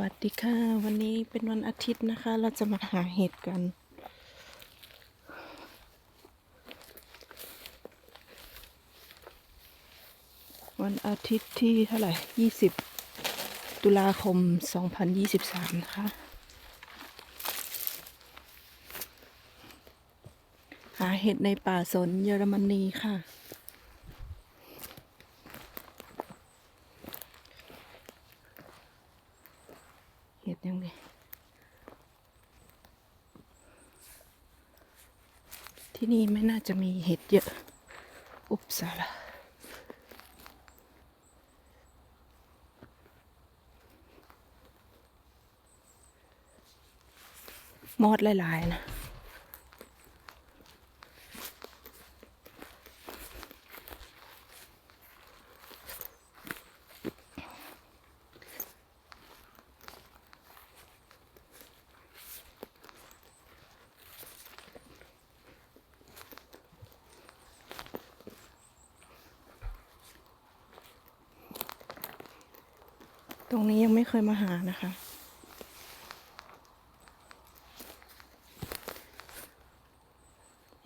วัสดีค่ะ วันนี้เป็นวันอาทิตย์นะคะ เราจะมาหาเห็ดกัน วันอาทิตย์ที่เท่าไหร่ 20 ตุลาคม 2023 นะคะ หาเห็ดในป่าสนเยอรมนีค่ะ เห็ดยังไง ที่นี่ไม่น่าจะมีเห็ดเยอะ อุปสาระมอดหลาย ๆ นะ ตรงนี้ยังไม่ เคยมาหานะคะ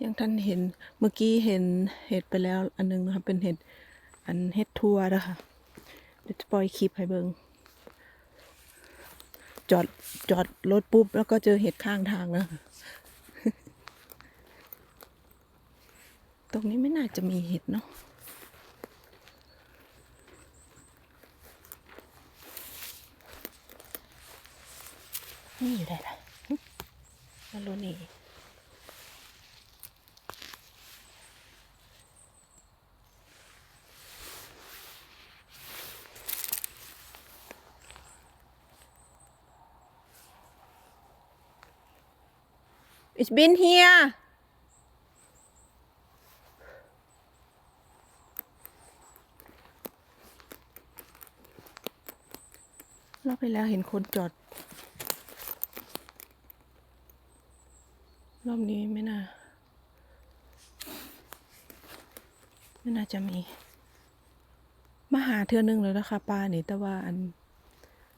ยังท่านเห็นเมื่อกี้เห็นเห็ดไปแล้วอันนึงนะคะเป็นเห็ดอันเห็ดทัวนะคะเดี๋ยวจะปล่อยคลิปให้เบิงจอดจอดรถปุ๊บ แล้วก็เจอเห็ดข้างทางนะตรงนี้ไม่น่าจะมีเห็ดเนาะ นี่อยู่ได้ละมารู้นี่ Ich bin hier รอบไปแล้วเห็นคนจอด อบนี้ไม่น่า ไม่น่าจะมีมาหาเทือนึงเลยนะคะปลานี่แต่ว่าอัน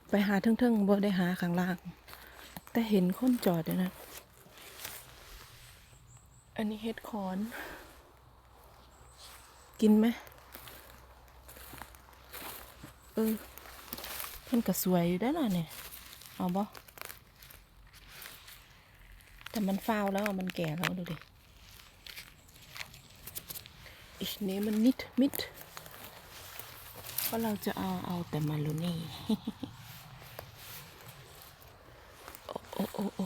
ไปหาเทิงๆบ่ได้หาข้างล่าง แต่เห็นคนจอดอยู่นะ อันนี้เห็ดขอน กินไหมเออเพิ่นก็สวยอยู่ได้ล่ะเนี่ย เอาบ่ แต่มันฟาวแล้วมันแก่แล้วดูดิอีกนี้มันนิดมิดเพราะเราจะเอาเอาแต่มารูนี่โอ้โอ้โอ้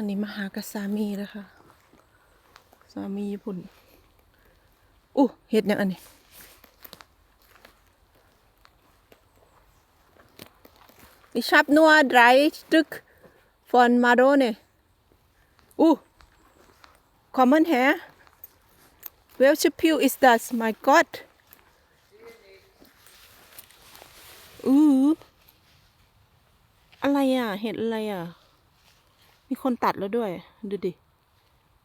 วันนี้มาหากับสามีนะคะ สามีญี่ปุ่นอู้เห็ดอย่างอันนี้อิชับนัวดรายตึกฟอนมาโดเน่อู้คอมมอนแฮ Welche Pil is das? My God! Uh. อะไรอะ เห็ดอะไรอะ มีคนตัดแล้วด้วย ดูดิ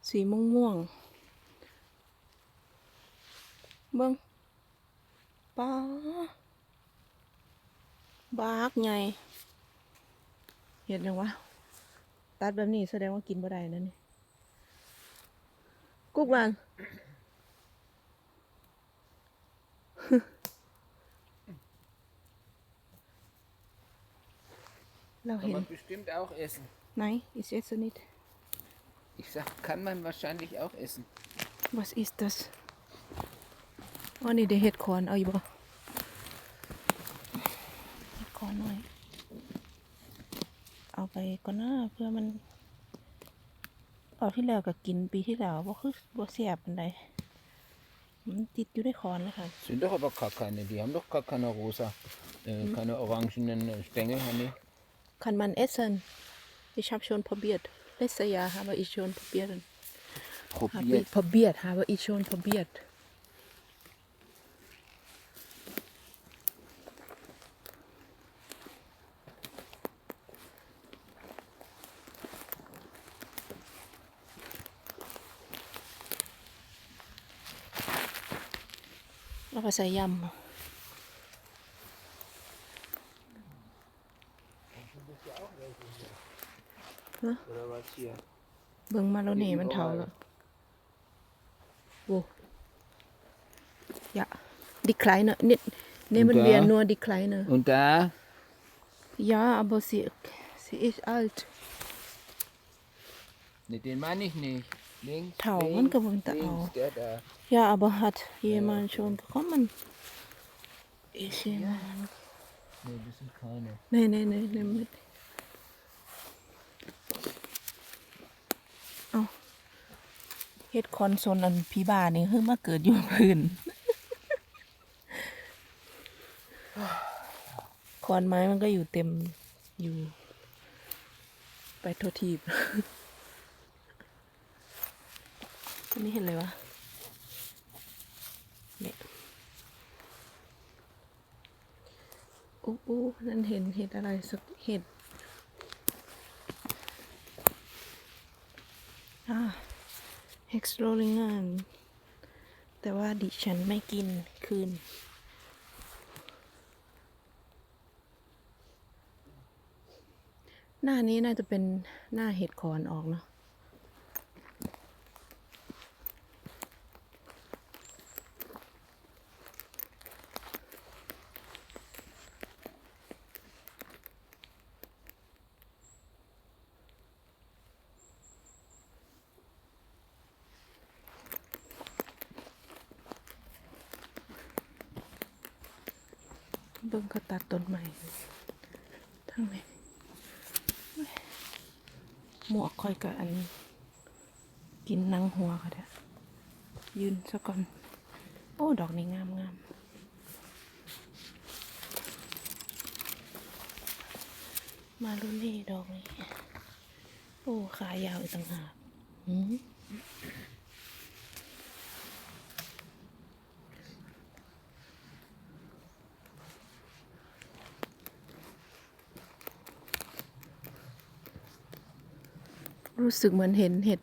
สีม่วงม่วงเบิ้งป้าบากไง เห็นยังวะ ตัดแบบนี้แสดงว่ากินบ่ได้นั่นนี่กุ๊กมันเราเห็น bestimmt auch essen. ไหน ist jetzt nicht Ich sag, kann man wahrscheinlich auch essen. was ist das อ๋อนี่เดี๋ยวเห็ดคอนเอาอยู่บ่เห็ดคอนหน่อย เอาไปก่อนนะเพื่อมันเอาที่แล้วก็กินปีที่แล้วบ่คือบ่แซ่บปานใดมันติดอยู่ในคอนเลยค่ะ Sind doch aber gar keine. Die haben doch gar keine rosa, äh, keine orangenen äh, Stängel, haben die. Kann man essen Ich habe schon probiert. Letztes ja, habe ich schon probiert. Probiert. ich probiert, habe ich schon probiert. Aber sehr jammer. ไปใส่ยำ Oder was hier? เบิ่งมาแล้วนี่มันเท่าแล้วโว้ยะดิคลายเนอะนี่นี่มัน Und da? เวียนนัวดิคลายเนอะ Und da? Ja, aber sie, sie ist alt. Ne, den meine ich nicht. Links, Tau, man links, gewohnt da links, auch. der da. Ja, aber hat jemand schon bekommen? Ist jemand? Ne, das ist keine. Nee, nee, nee, nimm mit. เฮ็ดคอนโซลอันพี่บ้านี่คือมาเกิดอยู่พื้นคอนไม้มันก็อยู่เต็มอยู่ ไปโทษทีบอันนี้เห็นอะไรวะเนี่ยอู้อู้นั่นเห็นเห็ดอะไรสักเห็ดอ่า exploring งานแต่ว่าดิฉันไม่กินคืน หน้านี้น่าจะเป็นหน้าเห็ดขอนออกเนาะ บิ่งเขาตัดต้นใหม่ทั้งนี้หมวกคอยกับอัน กินนังหัวเขาเด้อยืนซะก่อน โอ้ ดอกนี้งามงามมาลุนี่ดอกนี้ โอ้ ขายาวอีกต่างหากหืม รู้สึกเหมือนเห็นเห็ด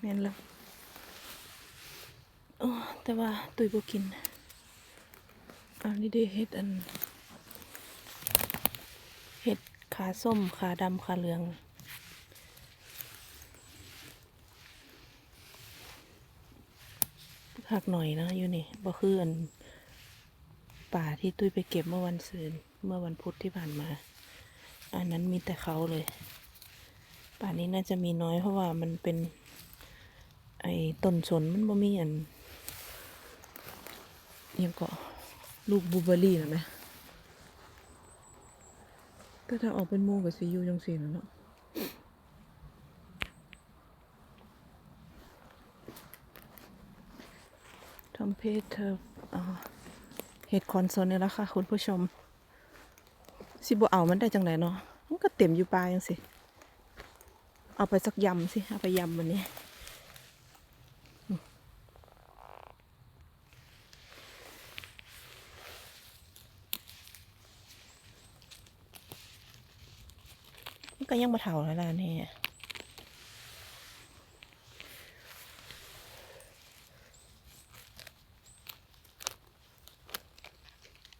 แม่นแล้วโอ้แต่ว่าตุยบ่กิน อันนี้ได้เห็ดอัน เห็ดขาส้มขาดำขาเหลืองหักหน่อยนะอยู่นี่บ่คืออันป่าที่ตุ้ยไปเก็บเมื่อวันซืน เมื่อวันพุธที่ผ่านมา อันนั้นมีแต่เขาเลย ป่านนี้น่าจะมีน้อยเพราะว่ามันเป็น ไอ้ต้นสนมันบ่มีอันยังก็ลูกบูเบอรี่นะไหมแต่ถ้าออกเป็นหมูกับซียูจังสีนะเนาะทำเพจเธอเห็ดคอนโซลนี่แหละค่ะ คุณผู้ชม สิบเอามันได้จังไหนเนาะมันก็เต็มอยู่ปลายยังสิ เอาไปสักยำสิ เอาไปยำมันนี้มันก็ยังมาเถาแล้วล่ะเนี่ย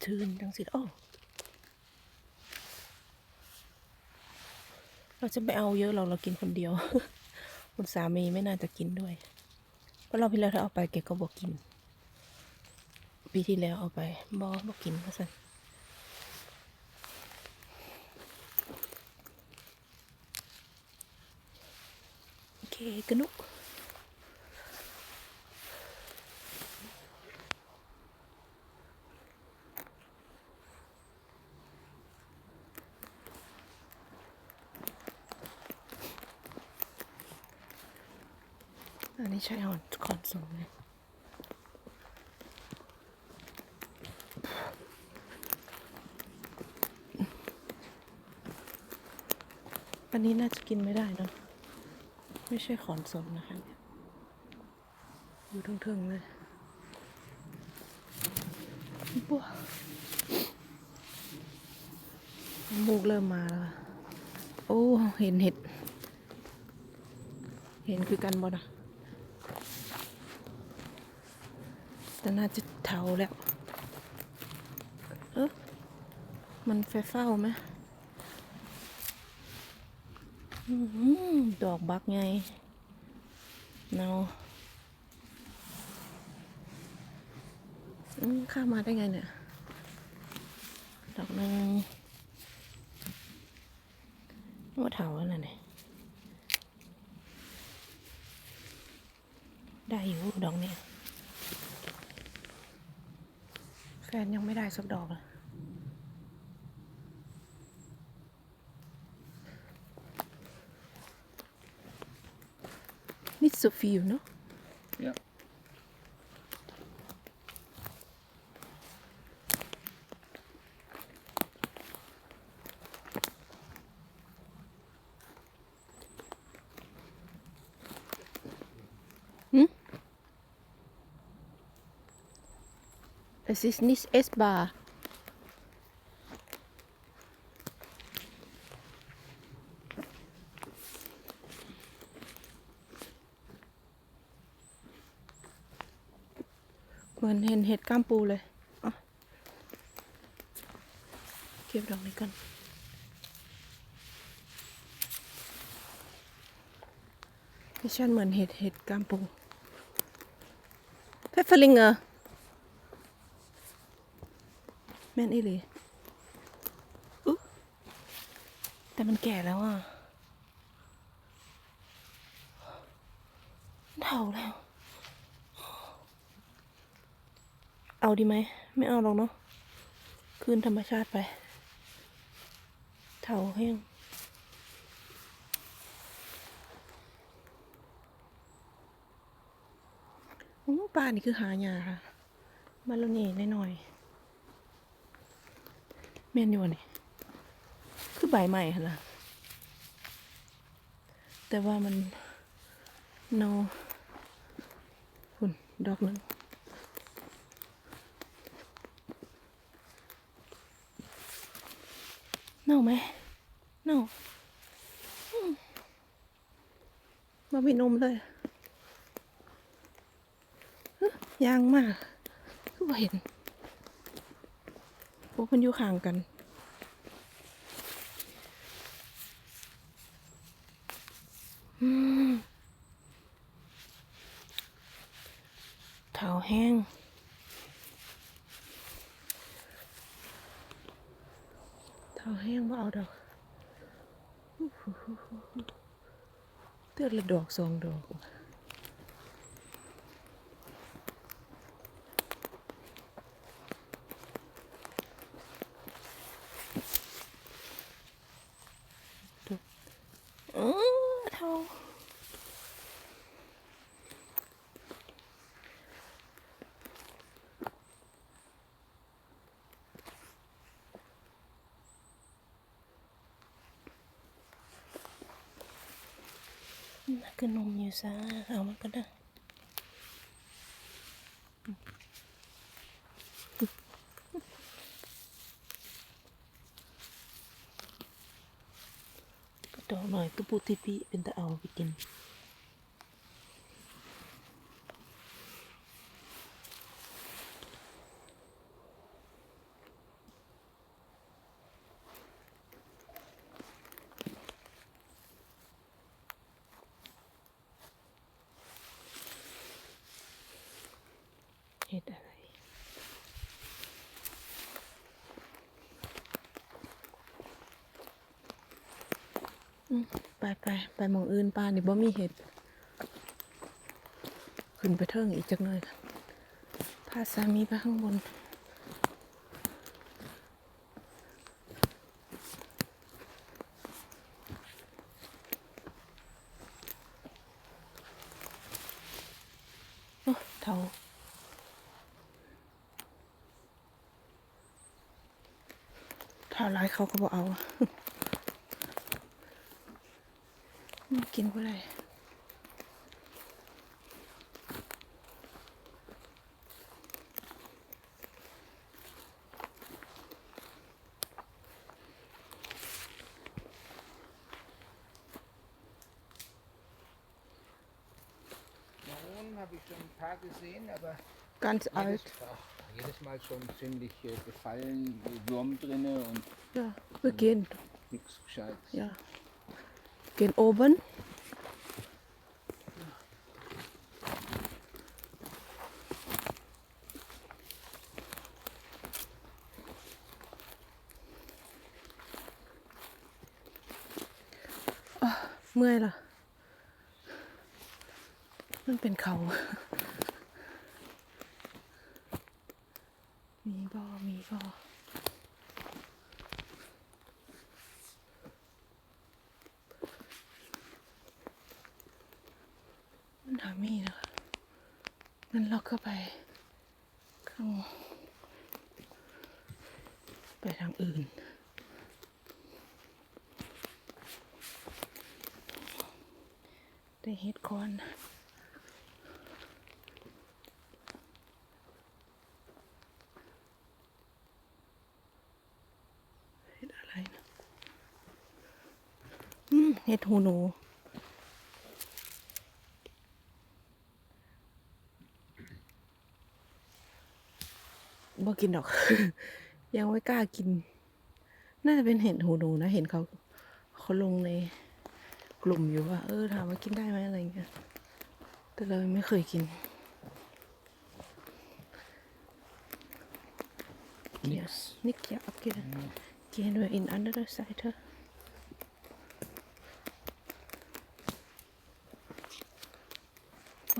ทืนจังสิโอ้ เราจะไม่เอาเยอะเราเรากินคนเดียว คุณสามีไม่น่าจะกินด้วย เพราะเราพี่แล้วถ้าเอาไปเก็ก็บอกกิน ปีที่แล้วเอาไปบอบอกกินก็สั่นโอเคกระนุก อันนี้ใช้หอนคอนโซลเลยอันนี้น่าจะกินไม่ได้เนอะไม่ใช่ขอนสนนะคะเนี่ยอยู่ทึงๆเลยบัวมูกเริ่มมาแล้ว โอ้ เห็นเห็ด เห็นคือกันบ่นะ แต่น่าจะเทาแล้ว เออมันไฟเฝ้าไหมดอกบักไงเนาข้ามาได้ไงเนี่ย ดอกนึงว่าเถาแล้วนะเนี่ยได้อยู่ดอกเนี้ย แฟนยังไม่ได้สักดอกเลยนี่โซฟีอยู่เนาะ เอซิสนิสเอสบาร์เหมือนเห็นเห็ดก้ามปูเลยเก็บดอกนี้กันดิฉันเหมือนเห็ดเห็ดก้ามปูเพฟเฟลิงเกอร์ แม่นอีหลีอุ๊ยแต่มันแก่แล้วอะเฒ่าแล้ว เอาดีไหม ไม่เอาหรอกเนาะ คืนธรรมชาติไป เฒ่าแห้งป่านี่คือหายาค่ะ มาแล้วนี่น้อยๆ แม่นอยู่นี่ คือใบใหม่ค่ะแต่ว่ามันเนาคุณดอกนึงเน่าไหมเน่ามามีนมเลยยางมากคือเห็น พวกมันอยู่ห่างกัน เท้าแห้งเท้าแห้งวาเอาดอกเตือนละดอกสองดอก เออเท่า น่าก็นมอยู่ซะเอามันก็ได้ก็ดอหน่อยตุปุติปีเป็นตะเอาไปกิน เห็ดอะไร อืมไป ไปมองอื่นป้านี่บ่มีเห็ด ขึ้นไปเทิงอีกจักหน่อยค่ะพาสามีไปข้างบนโอ้เท่าถ้าร้ายเขาก็บอกเอา กินก็ได้ ganz alt. Jedes, ach, jedes Mal schon ziemlich äh, gefallen, Wurm drinne und Ja, wir gehen. nichts Gescheites. Ja. Gehen oben. เมื่อยละมันเป็นเขา มีบ่อมีบ่อ มันหามีนะคะงั้นเราก็ไปข้างไปทางอื่น ได้เฮ็ดคอนเฮ็ดอะไรนะอืม เฮ็ดหูหนู บ่กินดอก ยังไม่กล้ากิน น่าจะเป็นเห็ดหูหนูนะ เห็นเขาเขาลงในกลุ่มอยู่ว่า เออถามว่ากินได้ไหมอะไรเงี้ย แต่เรายังไม่เคยกิน Nix. Nick, ja, abgehen. Gehen wir in andere Seite.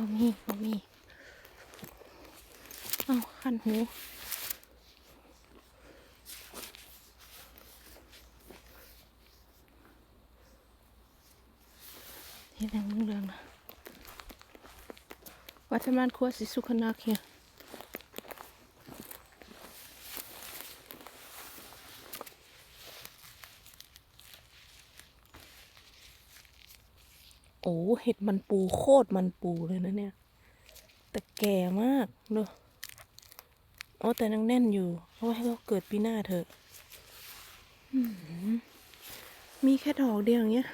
บ่มีบ่มี เอาขันหูนี่แดงเรื่องนะวัฒนานครัวสิสุขนักเฮีย โอ้เห็ดมันปูโคตรมันปูเลยนะเนี่ย แต่แก่มากเนอะโอ้แต่นังแน่นอยู่เอาไว้ให้เขาเกิดปีหน้าเถอะมีแค่ดอกเดียวอย่างเงี้ย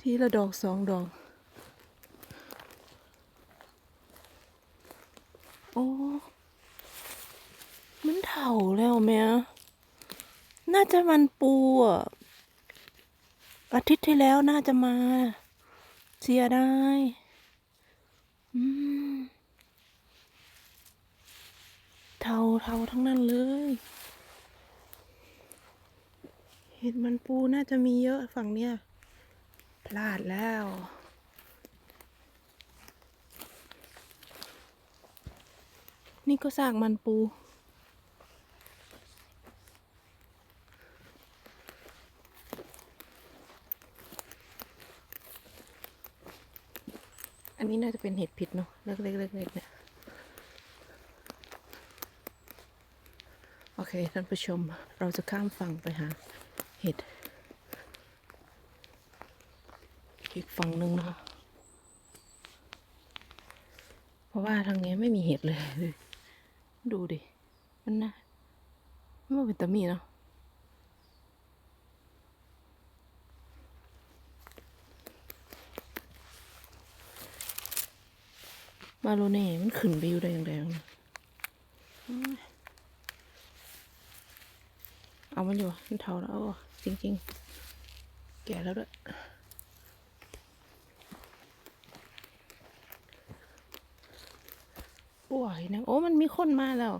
ทีละดอกสองดอก โอ้มันเถาแล้วแม่น่าจะมันปูอะ อาทิตย์ที่แล้วน่าจะมา เสียไดายอืเทาเทาทั้งนั้นเลย เห็ดมันปูน่าจะมีเยอะฝั่งเนี้ย พลาดแล้วนี่ก็สร้างมันปู อั น่าจะเป็นเห็ดผิดเนาะเล็กๆเล็กๆเนี่ยโอเคท่านผู้ชมเราจะข้ามฝั่งไปหาเห็ดอีกฝั่งหนึ่งนะคะเพราะว่าทางนี้ไม่มีเห็ดเลย ดูดิ มันน่ามันบ่เป็นตะมีเนาะ มาโลเน่มันขึ้นไปอยู่ได้ยังไงเอามันอยู่วะมันเทาแล้วจริง ๆ แก่แล้วด้วยโอ้ยนะโอ้มันมีคนมาแล้ว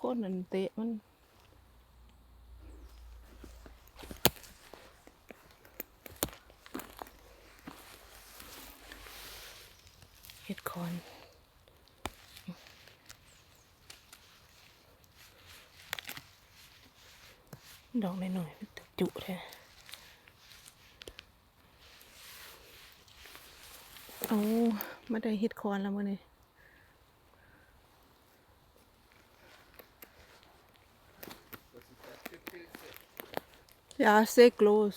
คนนันเตะมัน เห็ดคอน ดอกหน่อยๆจุแท้โอามาได้ฮิตคอนแล้วมื้อนี้ยาเซกโลส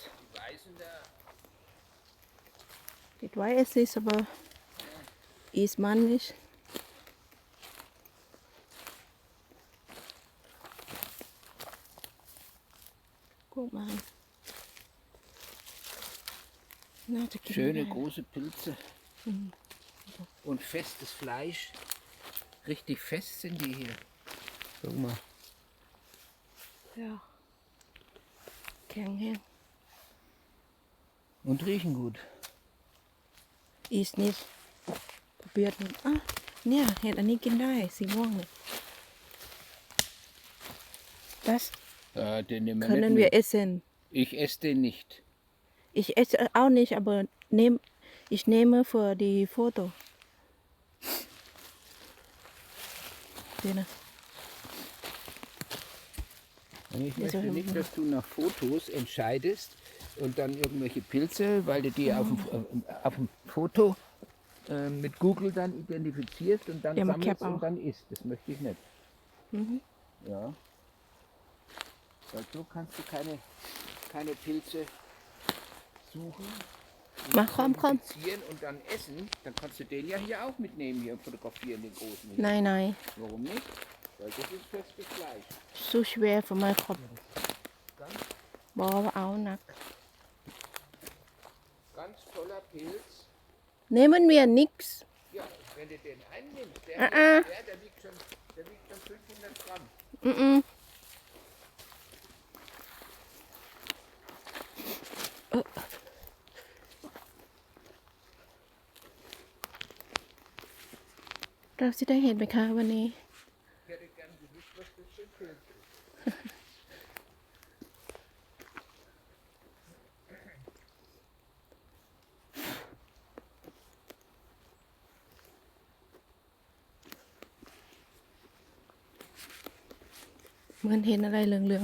Die ไว้สิ ist aber ist man nicht. Guck mal. Na, da gibt schöne es große Pilze. und festes Fleisch. Richtig fest sind die hier. Guck mal. เดี๋ยวแข็งแห้ง Und riechen gut. อีสนิสเบียดมันอะเนี่ยเห็ดอันนี้กินได้สีม่วงเนี่ย das Äh, den nehmen wir Können wir mit. essen? Ich esse den nicht. Ich esse auch nicht, aber nehm, ich nehme für die Foto. Den. Ich möchte nicht, dass du nach Fotos entscheidest und dann irgendwelche Pilze, weil du die ja. auf, dem, ah. äh, auf dem Foto äh, mit Google dann identifizierst und dann ja, sammelst und dann isst. Das möchte ich nicht. Mhm. Ja. Weil so kannst du keine, keine Pilze suchen. Mach, komm, komm. Und dann essen, dann kannst du den ja hier auch mitnehmen hier und fotografieren, den großen. Hier. Nein, nein. Warum nicht? Weil das ist festes Fleisch. So schwer für meinen Kopf. Ganz, Boah, auch nackt. Ganz toller Pilz. Nehmen wir nichts. Ja, wenn du den einnimmst, der, uh -uh. der, der, der wiegt schon 500 Gramm. Mm -mm. เราจะได้เห็นไหมคะวันนี้ เหมือนเห็นอะไรเหลือง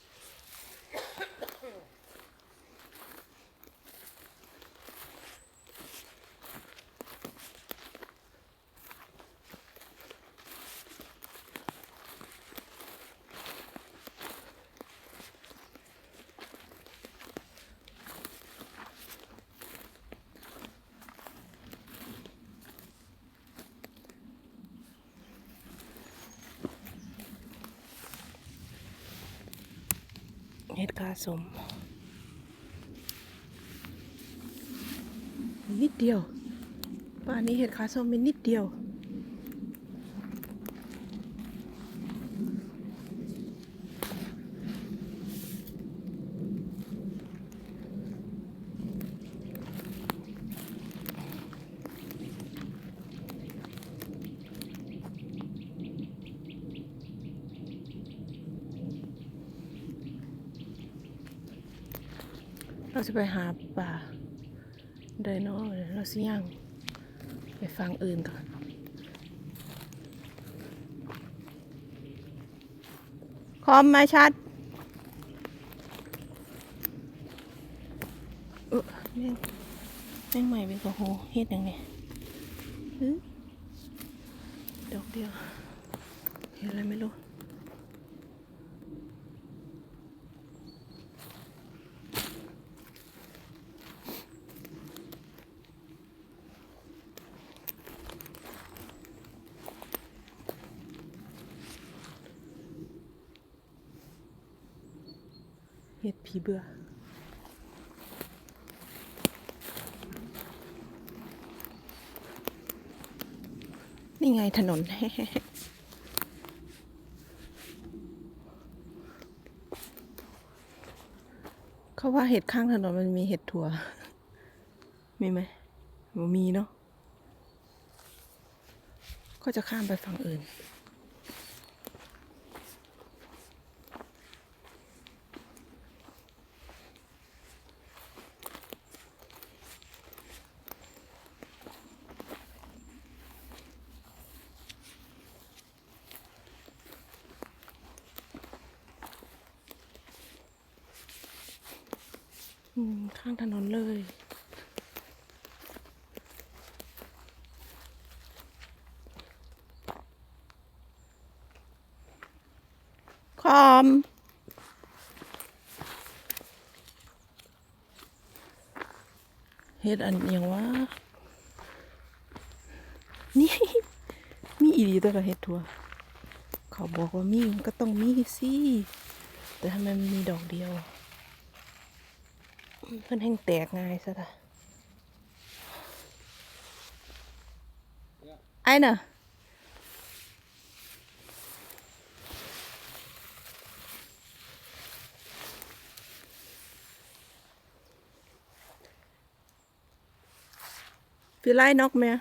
เห็ดกาสม นิดเดียวป่านนี้เห็ดขาส้มมีนิดเดียว ไปหาป่าไดโนเดี๋ยวเราสิย่างไปฟังอื่นก่อนคอมมาชัดเออแม่งแม่งใหม่เป็นกระโหเฮ็ดยังไงฮึดอกเดียวเห็นอะไรไม่รู้ ผีเบื่อ นี่ไงถนน เขาว่าเห็ดข้างถนนมันมีเห็ดถั่ว มีไหมมีเนาะก็จะข้ามไปฝั่งอื่น อืม ข้างถนนเลย คอม เฮ็ดอันอหย่างว่าอีดีตัวละเฮ็ดทัว เขาบอกว่ามีมันก็ต้องมีสิ แต่ทำไมมันมีดอกเดียวเพิ่นแห้งแตกง่ายซะละไอ้น่ะ Vielleicht noch mehr.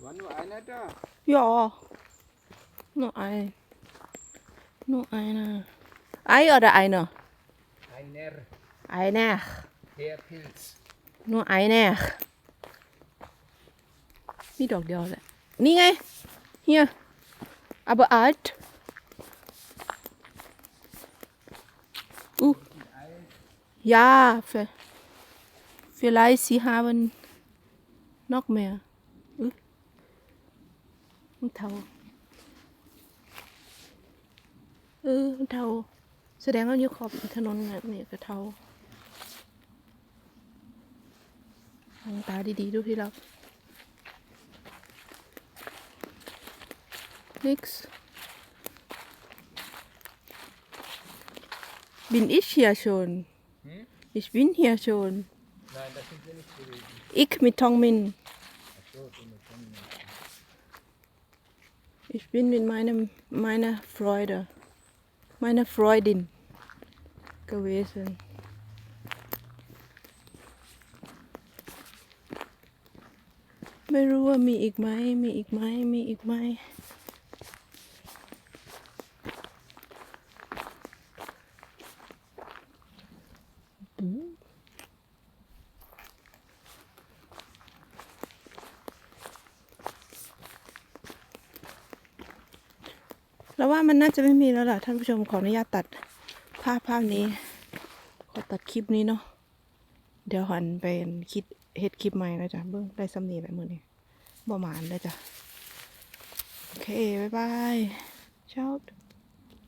War nur einer da. Ja. Nur ein. Nur einer. Ei oder einer? Einer, Einer. der Pilz. นัวไอแน่ มีดอกเดียวแหละ นี่ไง เฮียอับอาร์ตอู้ยาเฟเฟลไลซีฮาวันนอกเมียอื้อมันเทาเออมันเทาแสดงว่าอยู่ขอบถนนแบบนี้ก็เทามองตาดีๆดูที่เรา Nix. Bin ich hier schon? Hm? Ich bin hier schon. Nein, das sind wir nicht gewesen. Ich mit Tongmin. Ach so, so eine Sonne. Ich bin mit meinem, meiner Freude, meiner Freundin gewesen. Không biết là có อีกไหม มีอีกไหม มีอีกไหม แล้วว่ามันน่าจะไม่มีแล้วล่ะท่านผู้ชมขออนุญาตตัดภาพภาพนี้ ขอตัดคลิปนี้เนาะ เดี๋ยวหันไปคิด เฮ็ดคลิปใหม่แล้วจ้ะเบิ้งได้สำนีแบบมือนี่บ่หมานเลยจ้ะ โอเค บ๊ายบายเช้า